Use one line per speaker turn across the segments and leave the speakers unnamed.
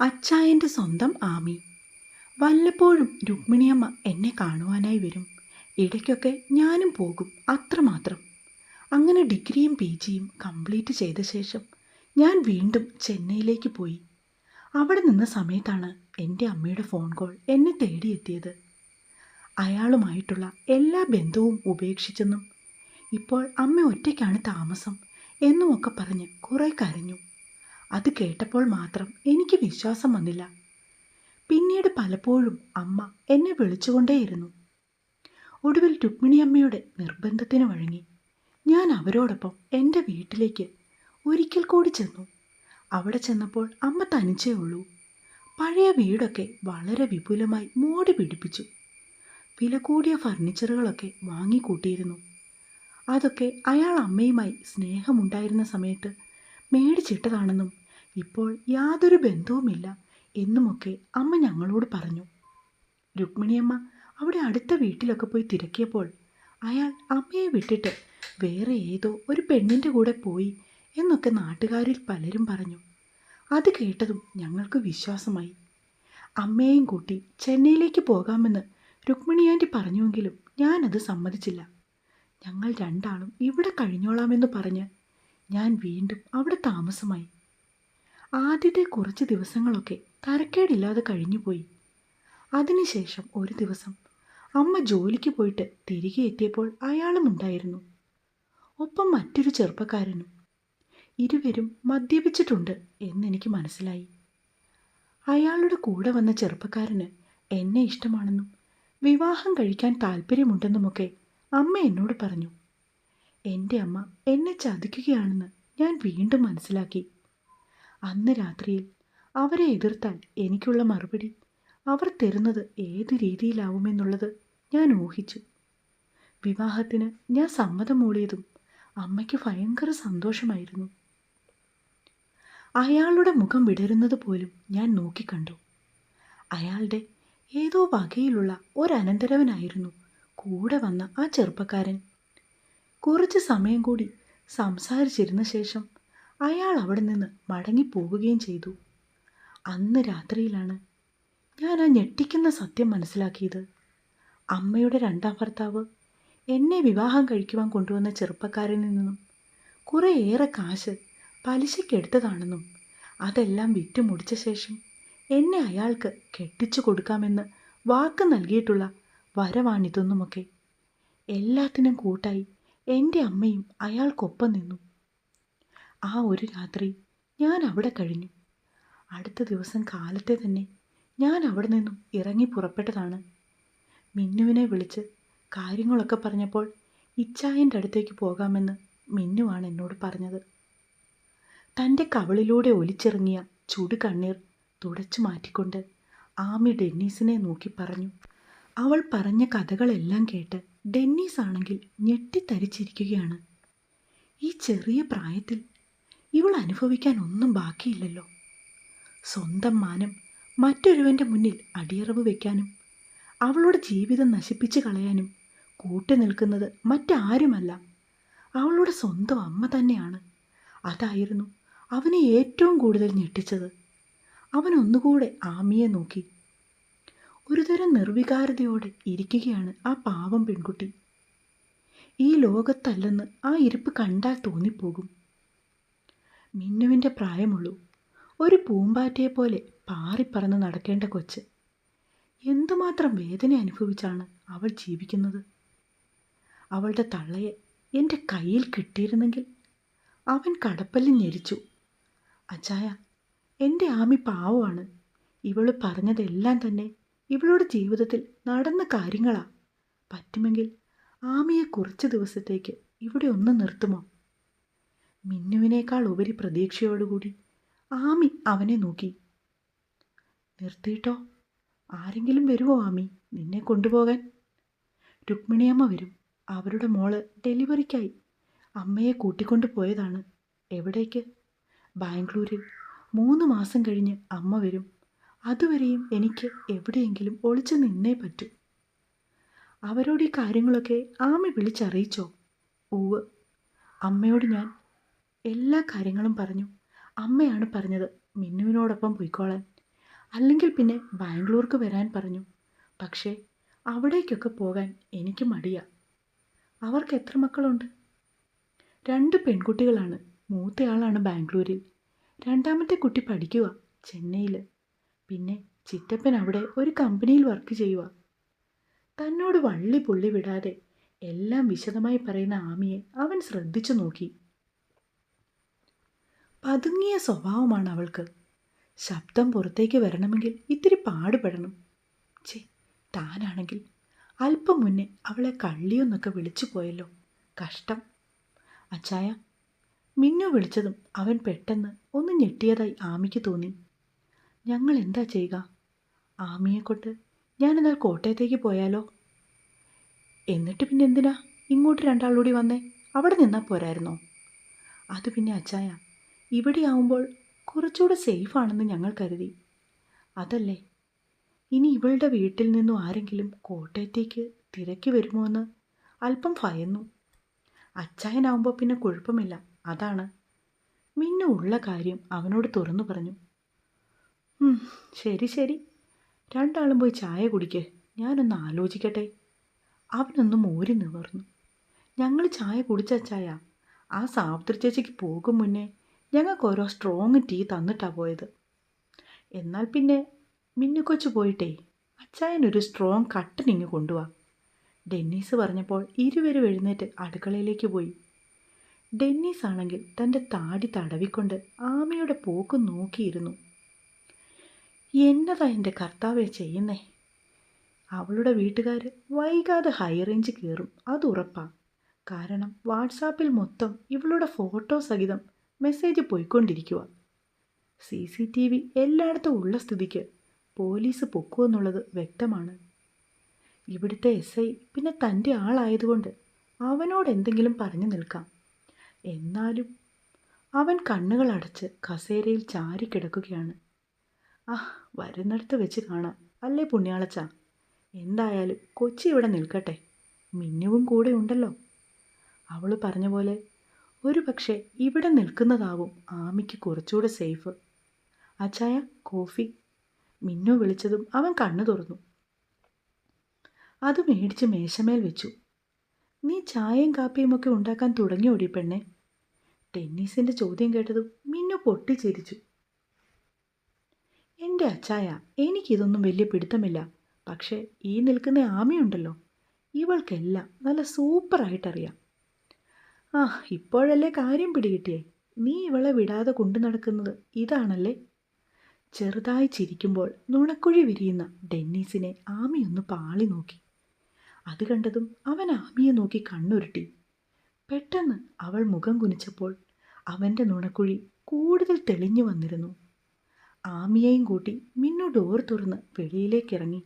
അച്ചായന്റെ സ്വന്തം ആമി. വല്ലപ്പോഴും രുക്മിണിയമ്മ എന്നെ കാണുവാനായി വരും. ഇടയ്ക്കൊക്കെ ഞാനും പോകും അത്രമാത്രം. അങ്ങനെ ഡിഗ്രിയും പി ജിയും കംപ്ലീറ്റ് ചെയ്ത ശേഷം ഞാൻ വീണ്ടും ചെന്നൈയിലേക്ക് പോയി. അവിടെ നിന്ന സമയത്താണ് എന്റെ അമ്മയുടെ ഫോൺ കോൾ എന്നെ തേടിയെത്തിയത്. അയാളുമായിട്ടുള്ള എല്ലാ ബന്ധവും ഉപേക്ഷിച്ചെന്നും ഇപ്പോൾ അമ്മ ഒറ്റയ്ക്കാണ് താമസം എന്നുമൊക്കെ പറഞ്ഞ് കുറേ കരഞ്ഞു. അത് കേട്ടപ്പോൾ മാത്രം എനിക്ക് വിശ്വാസം വന്നില്ല. പിന്നീട് പലപ്പോഴും അമ്മ എന്നെ വിളിച്ചുകൊണ്ടേയിരുന്നു. ഒടുവിൽ രുക്മിണിയമ്മയുടെ നിർബന്ധത്തിന് വഴങ്ങി. ഞാൻ അവരോടൊപ്പം എന്റെ വീട്ടിലേക്ക് ഒരിക്കൽ കൂടി ചെന്നു. അവിടെ ചെന്നപ്പോൾ അമ്മ തനിച്ചേ ഉള്ളൂ. പഴയ വീടൊക്കെ വളരെ വിപുലമായി മോടി പിടിപ്പിച്ചു. വില കൂടിയ ഫർണിച്ചറുകളൊക്കെ വാങ്ങിക്കൂട്ടിയിരുന്നു. അതൊക്കെ അയാൾ അമ്മയുമായി സ്നേഹമുണ്ടായിരുന്ന സമയത്ത് മേടിച്ചിട്ടതാണെന്നും ഇപ്പോൾ യാതൊരു ബന്ധവുമില്ല എന്നുമൊക്കെ അമ്മ ഞങ്ങളോട് പറഞ്ഞു. രുക്മിണിയമ്മ അവിടെ അടുത്ത വീട്ടിലൊക്കെ പോയി തിരക്കിയപ്പോൾ അയാൾ അമ്മയെ വിട്ടിട്ട് വേറെ ഏതോ ഒരു പെണ്ണിന്റെ കൂടെ പോയി എന്നൊക്കെ നാട്ടുകാരിൽ പലരും പറഞ്ഞു. അത് കേട്ടതും ഞങ്ങൾക്ക് വിശ്വാസമായി. അമ്മയെയും കൂട്ടി ചെന്നൈയിലേക്ക് പോകാമെന്ന് രുക്മിണി ആന്റി പറഞ്ഞുവെങ്കിലും ഞാനത് സമ്മതിച്ചില്ല. ഞങ്ങൾ രണ്ടാളും ഇവിടെ കഴിഞ്ഞോളാമെന്ന് പറഞ്ഞ് ഞാൻ വീണ്ടും അവിടെ താമസമായി. ആദ്യത്തെ കുറച്ച് ദിവസങ്ങളൊക്കെ തരക്കേടില്ലാതെ കഴിഞ്ഞുപോയി. അതിനുശേഷം ഒരു ദിവസം അമ്മ ജോലിക്ക് പോയിട്ട് തിരികെ എത്തിയപ്പോൾ അയാളും ഉണ്ടായിരുന്നു. ഒപ്പം മറ്റൊരു ചെറുപ്പക്കാരനും. ഇരുവരും മദ്യപിച്ചിട്ടുണ്ട് എന്നെനിക്ക് മനസ്സിലായി. അയാളുടെ കൂടെ വന്ന ചെറുപ്പക്കാരന് എന്നെ ഇഷ്ടമാണെന്നും വിവാഹം കഴിക്കാൻ താല്പര്യമുണ്ടെന്നുമൊക്കെ അമ്മ എന്നോട് പറഞ്ഞു. എന്റെ അമ്മ എന്നെ ചതിക്കുകയാണെന്ന് ഞാൻ വീണ്ടും മനസ്സിലാക്കി. അന്ന് രാത്രിയിൽ അവരെ എതിർത്താൽ എനിക്കുള്ള മറുപടി അവർ തരുന്നത് ഏത് രീതിയിലാവുമെന്നുള്ളത് ഞാൻ ഊഹിച്ചു. വിവാഹത്തിന് ഞാൻ സമ്മതം മൂളിയതും അമ്മയ്ക്ക് ഭയങ്കര സന്തോഷമായിരുന്നു. അയാളുടെ മുഖം വിടരുന്നത് പോലും ഞാൻ നോക്കിക്കണ്ടു. അയാളുടെ ഏതോ വകയിലുള്ള ഒരനന്തരവനായിരുന്നു കൂടെ വന്ന ആ ചെറുപ്പക്കാരൻ. കുറച്ച് സമയം കൂടി സംസാരിച്ചിരുന്ന ശേഷം അയാൾ അവിടെ നിന്ന് മടങ്ങിപ്പോവുകയും ചെയ്തു. അന്ന് രാത്രിയിലാണ് ഞാൻ ആ ഞെട്ടിക്കുന്ന സത്യം മനസ്സിലാക്കിയത്. അമ്മയുടെ രണ്ടാം ഭർത്താവ് എന്നെ വിവാഹം കഴിക്കുവാൻ കൊണ്ടുവന്ന ചെറുപ്പക്കാരനിൽ നിന്നും കുറേയേറെ കാശ് പലിശയ്ക്കെടുത്തതാണെന്നും അതെല്ലാം വിറ്റുമുടിച്ച ശേഷം എന്നെ അയാൾക്ക് കെട്ടിച്ചു കൊടുക്കാമെന്ന് വാക്ക് നൽകിയിട്ടുള്ള വരവാണിതൊന്നുമൊക്കെ. എല്ലാത്തിനും കൂട്ടായി എന്റെ അമ്മയും അയാൾക്കൊപ്പം നിന്നു. ആ ഒരു രാത്രി ഞാൻ അവിടെ കഴിഞ്ഞു. അടുത്ത ദിവസം കാലത്തെ തന്നെ ഞാൻ അവിടെ നിന്നും ഇറങ്ങി പുറപ്പെട്ടതാണ്. മിന്നുവിനെ വിളിച്ച് കാര്യങ്ങളൊക്കെ പറഞ്ഞപ്പോൾ ഇച്ചായന്റെ അടുത്തേക്ക് പോകാമെന്ന് മിന്നുവാണ് എന്നോട് പറഞ്ഞത്. തന്റെ കവളിലൂടെ ഒലിച്ചിറങ്ങിയ ചുടു കണ്ണീർ തുടച്ചു മാറ്റിക്കൊണ്ട് ആമി ഡെന്നീസിനെ നോക്കി പറഞ്ഞു. അവൾ പറഞ്ഞ കഥകളെല്ലാം കേട്ട് ഡെന്നീസ് ആണെങ്കിൽ ഞെട്ടിത്തരിച്ചിരിക്കുകയാണ്. ഈ ചെറിയ പ്രായത്തിൽ ഇവൾ അനുഭവിക്കാൻ ഒന്നും ബാക്കിയില്ലല്ലോ. സ്വന്തം മാനം മറ്റൊരുവന്റെ മുന്നിൽ അടിയറവ് വയ്ക്കാനും അവളുടെ ജീവിതം നശിപ്പിച്ചു കളയാനും കൂട്ടി നിൽക്കുന്നത് മറ്റാരുമല്ല. അവളുടെ സ്വന്തം അമ്മ തന്നെയാണ്. അതായിരുന്നു അവനെ ഏറ്റവും കൂടുതൽ ഞെട്ടിച്ചത്. അവൻ ഒന്നുകൂടെ ആമിയെ നോക്കി. ഒരുതരം നിർവികാരതയോടെ ഇരിക്കുകയാണ് ആ പാവം പെൺകുട്ടി. ഈ ലോകത്തല്ലെന്ന് ആ ഇരിപ്പ് കണ്ടാൽ തോന്നിപ്പോകും. മിന്നുവിന്റെ പ്രായമുള്ളൂ. ഒരു പൂമ്പാറ്റയെപ്പോലെ പാറിപ്പറന്ന് നടക്കേണ്ട കൊച്ച്. എന്തുമാത്രം വേദന അനുഭവിച്ചാണ് അവൾ ജീവിക്കുന്നത്? അവളുടെ തള്ളയെ എന്റെ കയ്യിൽ കിട്ടിയിരുന്നെങ്കിൽ അവൻ കടപ്പല്ലി ഞെരിച്ചു. അച്ചായ എന്റെ ആമി പാവമാണ്. ഇവൾ പറഞ്ഞതെല്ലാം തന്നെ ഇവളുടെ ജീവിതത്തിൽ നടന്ന കാര്യങ്ങളാ. പറ്റുമെങ്കിൽ ആമിയെ കുറച്ച് ദിവസത്തേക്ക് ഇവിടെ ഒന്ന് നിർത്തുമോ? മിന്നുവിനേക്കാൾ ഉപരി പ്രതീക്ഷയോടുകൂടി ആമി അവനെ നോക്കി. നിർത്തിയിട്ടോ? ആരെങ്കിലും വരുമോ ആമി നിന്നെ കൊണ്ടുപോകാൻ? രുക്മിണിയമ്മ വരും. അവരുടെ മോൾ ഡെലിവറിക്കായി അമ്മയെ കൂട്ടിക്കൊണ്ടു പോയതാണ്. എവിടേക്ക്? ബാംഗ്ലൂരിൽ. മൂന്ന് മാസം കഴിഞ്ഞ് അമ്മ വരും. അതുവരെയും എനിക്ക് എവിടെയെങ്കിലും ഒളിച്ചു നിന്നേ പറ്റൂ. അവരോട് ഈ കാര്യങ്ങളൊക്കെ ആമി വിളിച്ചറിയിച്ചോ? ഉവ് അമ്മയോട് ഞാൻ എല്ലാ കാര്യങ്ങളും പറഞ്ഞു. അമ്മയാണ് പറഞ്ഞത് മിന്നുവിനോടൊപ്പം പോയിക്കോളാൻ. അല്ലെങ്കിൽ പിന്നെ ബാംഗ്ലൂർക്ക് വരാൻ പറഞ്ഞു. പക്ഷേ അവിടേക്കൊക്കെ പോകാൻ എനിക്ക് മടിയാ. അവർക്ക് എത്ര മക്കളുണ്ട്? രണ്ട് പെൺകുട്ടികളാണ്. മൂത്തയാളാണ് ബാംഗ്ലൂരിൽ. രണ്ടാമത്തെ കുട്ടി പഠിക്കുക ചെന്നൈയിൽ പിന്നെ ചിറ്റപ്പൻ അവിടെ ഒരു കമ്പനിയിൽ വർക്ക് ചെയ്യുക തന്നോട് വള്ളി പുള്ളി വിടാതെ എല്ലാം വിശദമായി പറയുന്ന ആമിയെ അവൻ ശ്രദ്ധിച്ചു നോക്കി. പതുങ്ങിയ സ്വഭാവമാണ് അവൾക്ക്. ശബ്ദം പുറത്തേക്ക് വരണമെങ്കിൽ ഇത്തിരി പാടുപെടണം. ചേ താനാണെങ്കിൽ അല്പം മുന്നേ അവളെ കള്ളിയൊന്നൊക്കെ വിളിച്ചു പോയല്ലോ. കഷ്ടം. അച്ചായ മിന്നു വിളിച്ചതും അവൻ പെട്ടെന്ന് ഒന്ന് ഞെട്ടിയതായി ആമിക്ക് തോന്നി. ഞങ്ങൾ എന്താ ചെയ്യുക? ആമിയെക്കൊണ്ട് ഞാനെന്നാൽ കോട്ടയത്തേക്ക് പോയാലോ? എന്നിട്ട് പിന്നെ എന്തിനാ ഇങ്ങോട്ട് രണ്ടാളൂടി വന്നേ? അവിടെ നിന്നാൽ പോരായിരുന്നോ? അത് പിന്നെ അച്ചായ ഇവിടെ ആവുമ്പോൾ കുറച്ചുകൂടെ സേഫാണെന്ന് ഞങ്ങൾ കരുതി. അതല്ലേ? ഇനി ഇവളുടെ വീട്ടിൽ നിന്നും ആരെങ്കിലും കോട്ടയത്തേക്ക് തിരക്കി വരുമോ എന്ന് അല്പം ഭയന്നു. അച്ചായനാവുമ്പോൾ പിന്നെ കുഴപ്പമില്ല അതാണ്. മിന്നു ഉള്ള കാര്യം അവനോട് തുറന്നു പറഞ്ഞു. "ഉം, ശരി ശരി. രണ്ടാളും പോയി ചായ കുടിക്ക്. ഞാനൊന്ന് ആലോചിക്കട്ടെ. അവനൊന്ന് മോരി നിവർന്നു. ഞങ്ങൾ ചായ കുടിച്ച ചായ ആ സാവിത്രി ചേച്ചിക്ക് പോകും മുന്നേ ഞങ്ങൾക്ക് ഓരോ സ്ട്രോങ് ടീ തന്നിട്ടാണ് പോയത്. എന്നാൽ പിന്നെ മിന്നുകൊച്ചു പോയിട്ടേ അച്ചായനൊരു സ്ട്രോങ് കട്ടനിങ് കൊണ്ടുപോവാ ഡെന്നീസ് പറഞ്ഞപ്പോൾ ഇരുവരും എഴുന്നേറ്റ് അടുക്കളയിലേക്ക് പോയി. ഡെന്നീസ് ആണെങ്കിൽ തന്റെ താടി തടവിക്കൊണ്ട് ആമയുടെ പോക്ക് നോക്കിയിരുന്നു. എന്നതാ എന്റെ കർത്താവെ ചെയ്യുന്നേ? അവളുടെ വീട്ടുകാർ വൈകാതെ ഹൈ റേഞ്ച് കയറും അത് ഉറപ്പാണ് കാരണം വാട്സാപ്പിൽ മൊത്തം ഇവളുടെ ഫോട്ടോ സഹിതം മെസ്സേജ് പോയിക്കൊണ്ടിരിക്കുക സി സി ടി വി എല്ലായിടത്തും ഉള്ള സ്ഥിതിക്ക് പോലീസ് പൊക്കുമെന്നുള്ളത് വ്യക്തമാണ്. ഇവിടുത്തെ എസ് ഐ പിന്നെ തന്റെ ആളായതുകൊണ്ട് അവനോട് എന്തെങ്കിലും പറഞ്ഞു നിൽക്കാം. എന്നാലും അവൻ കണ്ണുകൾ അടച്ച് കസേരയിൽ ചാരി കിടക്കുകയാണ്. ആ വരുന്നിടത്ത് വെച്ച് കാണാം. അല്ലേ പുണ്യാളച്ച? എന്തായാലും കൊച്ചി ഇവിടെ നിൽക്കട്ടെ. മിന്നുവും കൂടെ ഉണ്ടല്ലോ. അവൾ പറഞ്ഞ പോലെ ഒരു പക്ഷേ ഇവിടെ നിൽക്കുന്നതാവും ആമിക്ക് കുറച്ചുകൂടെ സേഫ്. അച്ചായ കോഫി. മിന്നു വിളിച്ചതും അവൻ കണ്ണു തുറന്നു. അത് മേടിച്ച് മേശമേൽ വെച്ചു. നീ ചായയും കാപ്പിയും ഒക്കെ ഉണ്ടാക്കാൻ തുടങ്ങിയോടി പെണ്ണെ. ടെന്നീസിന്റെ ചോദ്യം കേട്ടതും മിന്നു പൊട്ടിച്ചിരിച്ചു. എന്റെ അച്ചായ എനിക്കിതൊന്നും വലിയ പിടുത്തമില്ല. പക്ഷേ ഈ നിൽക്കുന്ന ആമയുണ്ടല്ലോ. ഇവൾക്കെല്ലാം നല്ല സൂപ്പറായിട്ടറിയാം. ആ ഇപ്പോഴല്ലേ കാര്യം പിടികിട്ടിയേ? നീ ഇവളെ വിടാതെ കൊണ്ടു നടക്കുന്നത് ഇതാണല്ലേ? ചെറുതായി ചിരിക്കുമ്പോൾ നുണക്കുഴി വിരിയുന്ന ഡെന്നീസിനെ ആമിയൊന്ന് പാളി നോക്കി. അത് കണ്ടതും അവൻ ആമിയെ നോക്കി കണ്ണുരുട്ടി. പെട്ടെന്ന് അവൾ മുഖം കുനിച്ചപ്പോൾ അവന്റെ നുണക്കുഴി കൂടുതൽ തെളിഞ്ഞു വന്നിരുന്നു. ആമിയെയും കൂട്ടി മിന്നു ഡോർ തുറന്ന് വെളിയിലേക്കിറങ്ങി.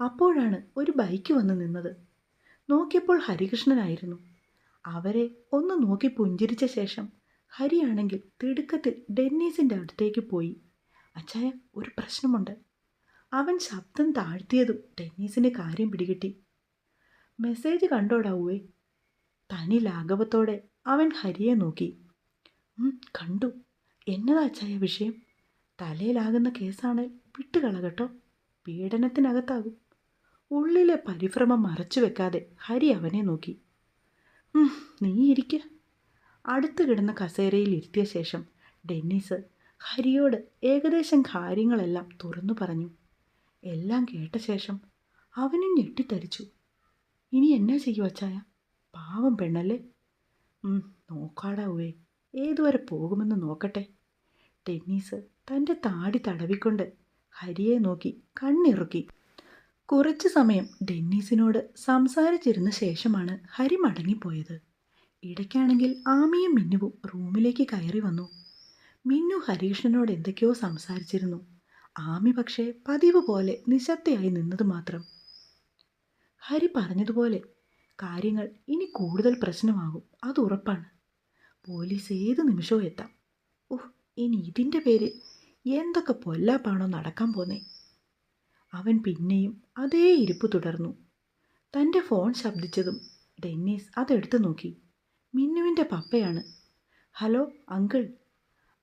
അപ്പോഴാണ് ഒരു ബൈക്ക് വന്ന് നിന്നത്. നോക്കിയപ്പോൾ ഹരികൃഷ്ണനായിരുന്നു. അവരെ ഒന്ന് നോക്കി പുഞ്ചിരിച്ച ശേഷം ഹരിയാണെങ്കിൽ തിടുക്കത്തിൽ ഡെന്നീസിന്റെ അടുത്തേക്ക് പോയി. അച്ചായ ഒരു പ്രശ്നമുണ്ട്. അവൻ ശബ്ദം താഴ്ത്തിയതും ഡെന്നീസിന്റെ കാര്യം പിടികിട്ടി. മെസ്സേജ് കണ്ടോടാവൂവേ തനി ലാഘവത്തോടെ അവൻ ഹരിയെ നോക്കി. "ഉം, കണ്ടു. എന്നതാ അച്ചായ വിഷയം? തലയിലാകുന്ന കേസാണ് വിട്ടുകള കേട്ടോ പീഡനത്തിനകത്താകും. ഉള്ളിലെ പരിഭ്രമം മറച്ചു വെക്കാതെ ഹരി അവനെ നോക്കി. "ഉം, നീ ഇരിക്ക അടുത്ത് കിടന്ന കസേരയിൽ ഇരുത്തിയ ശേഷം ഡെന്നീസ് ഹരിയോട് ഏകദേശം കാര്യങ്ങളെല്ലാം തുറന്നു പറഞ്ഞു. എല്ലാം കേട്ട ശേഷം അവനും ഞെട്ടിത്തരിച്ചു. ഇനി എന്നാ ചെയ്യും അച്ചായ? പാവം പെണ്ണല്ലേ? നോക്കാടാവേ ഏതുവരെ പോകുമെന്ന് നോക്കട്ടെ. ടെന്നീസ് തന്റെ താടി തടവിക്കൊണ്ട് ഹരിയെ നോക്കി കണ്ണിറുക്കി. കുറച്ചു സമയം ഡെന്നീസിനോട് സംസാരിച്ചിരുന്ന ശേഷമാണ് ഹരി മടങ്ങിപ്പോയത്. ഇടയ്ക്കാണെങ്കിൽ ആമിയും മിന്നുവും റൂമിലേക്ക് കയറി വന്നു. മിന്നു ഹരീഷിനോട് എന്തൊക്കെയോ സംസാരിച്ചിരുന്നു. ആമി പക്ഷേ പതിവ് പോലെ നിശബ്ദയായി നിന്നത് മാത്രം. ഹരി പറഞ്ഞതുപോലെ കാര്യങ്ങൾ ഇനി കൂടുതൽ പ്രശ്നമാകും അത് ഉറപ്പാണ്. പോലീസ് ഏത് നിമിഷവും എത്താം. ഓഹ് ഇനി ഇതിന്റെ പേരിൽ എന്തൊക്കെ പൊല്ലാപ്പാണോ നടക്കാൻ പോന്നേ. അവൻ പിന്നെയും അതേ ഇരിപ്പ് തുടർന്നു. തന്റെ ഫോൺ ശബ്ദിച്ചതും ഡെന്നീസ് അതെടുത്തു നോക്കി. മിന്നുവിന്റെ പപ്പയാണ്. Hello uncle.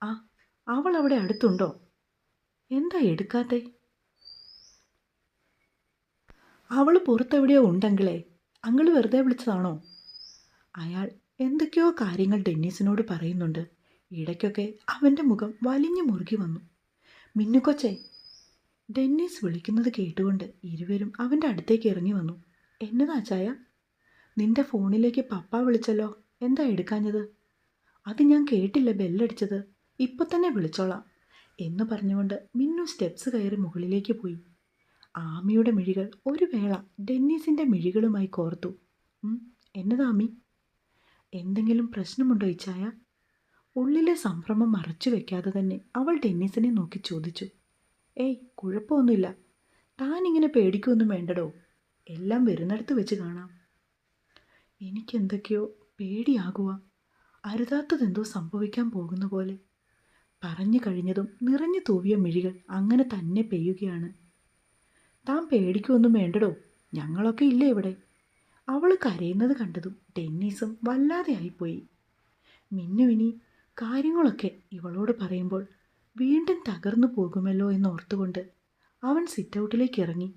ആ അവൾ അവിടെ അടുത്തുണ്ടോ? എന്താ എടുക്കാത്തെ? അവൾ പുറത്തെവിടെയോ ഉണ്ടെങ്കിലേ അങ്കിൾ വെറുതെ വിളിച്ചതാണോ? അയാൾ എന്തൊക്കെയോ കാര്യങ്ങൾ ഡെന്നീസിനോട് പറയുന്നുണ്ട്. ഇടയ്ക്കൊക്കെ അവന്റെ മുഖം വലിഞ്ഞു മുറുകി വന്നു. മിന്നുക്കൊച്ചേ ഡെന്നീസ് വിളിക്കുന്നത് കേട്ടുകൊണ്ട് ഇരുവരും അവന്റെ അടുത്തേക്ക് ഇറങ്ങി വന്നു. എന്നതാ ചായ? നിന്റെ ഫോണിലേക്ക് പപ്പ വിളിച്ചല്ലോ. എന്താ എടുക്കാഞ്ഞത്? അത് ഞാൻ കേട്ടില്ല ബെല്ലടിച്ചത്. ഇപ്പം തന്നെ വിളിച്ചോളാം. എന്ന് പറഞ്ഞുകൊണ്ട് മിന്നു സ്റ്റെപ്സ് കയറി മുകളിലേക്ക് പോയി. ആമിയുടെ മിഴികൾ ഒരു വേള ഡെന്നീസിന്റെ മിഴികളുമായി കോർത്തു. എന്നതാമി എന്തെങ്കിലും പ്രശ്നമുണ്ടോ ഇച്ചായ ഉള്ളിലെ സംഭ്രമം മറച്ചു വെക്കാതെ തന്നെ അവൾ ഡെന്നീസിനെ നോക്കി ചോദിച്ചു. ഏയ് കുഴപ്പമൊന്നുമില്ല. ഇങ്ങനെ പേടിക്കൊന്നും വേണ്ടടോ. എല്ലാം വരുന്നിടത്ത് വെച്ച് കാണാം. എനിക്കെന്തൊക്കെയോ പേടിയാകുക അരുതാത്തതെന്തോ സംഭവിക്കാൻ പോകുന്ന പോലെ. പറഞ്ഞു കഴിഞ്ഞതും നിറഞ്ഞു തൂവിയ മിഴികൾ അങ്ങനെ തന്നെ പെയ്യുകയാണ്. താൻ പേടിക്കൊന്നും വേണ്ടടോ. ഞങ്ങളൊക്കെ ഇല്ല ഇവിടെ? അവൾ കരയുന്നത് കണ്ടതും ടെന്നീസും വല്ലാതെ ആയിപ്പോയി. മിന്നുവിനി കാര്യങ്ങളൊക്കെ ഇവളോട് പറയുമ്പോൾ വീണ്ടും തകർന്നു പോകുമല്ലോ എന്നോർത്തുകൊണ്ട് അവൻ സിറ്റൗട്ടിലേക്ക് ഇറങ്ങി.